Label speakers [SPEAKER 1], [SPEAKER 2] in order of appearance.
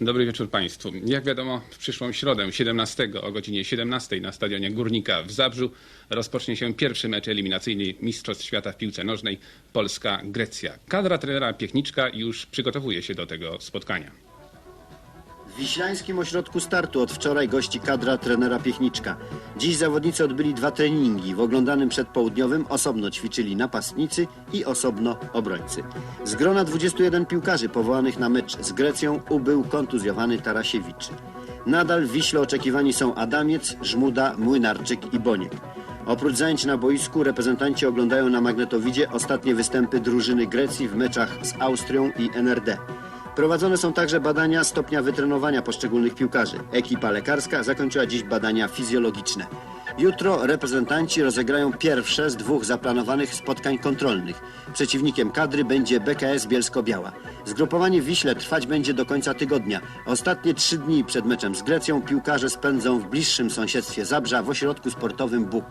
[SPEAKER 1] Dobry wieczór Państwu. Jak wiadomo, w przyszłą środę, 17 o godzinie 17 na stadionie Górnika w Zabrzu rozpocznie się pierwszy mecz eliminacyjny Mistrzostw Świata w piłce nożnej Polska-Grecja. Kadra trenera Piechniczka już przygotowuje się do tego spotkania.
[SPEAKER 2] W Wiślańskim Ośrodku Startu od wczoraj gości kadra trenera Piechniczka. Dziś zawodnicy odbyli dwa treningi. W oglądanym przedpołudniowym osobno ćwiczyli napastnicy i osobno obrońcy. Z grona 21 piłkarzy powołanych na mecz z Grecją ubył kontuzjowany Tarasiewicz. Nadal w Wiśle oczekiwani są Adamiec, Żmuda, Młynarczyk i Boniek. Oprócz zajęć na boisku reprezentanci oglądają na magnetowidzie ostatnie występy drużyny Grecji w meczach z Austrią i NRD. Prowadzone są także badania stopnia wytrenowania poszczególnych piłkarzy. Ekipa lekarska zakończyła dziś badania fizjologiczne. Jutro reprezentanci rozegrają pierwsze z dwóch zaplanowanych spotkań kontrolnych. Przeciwnikiem kadry będzie BKS Bielsko-Biała. Zgrupowanie w Wiśle trwać będzie do końca tygodnia. Ostatnie trzy dni przed meczem z Grecją piłkarze spędzą w bliższym sąsiedztwie Zabrza w ośrodku sportowym Bóg.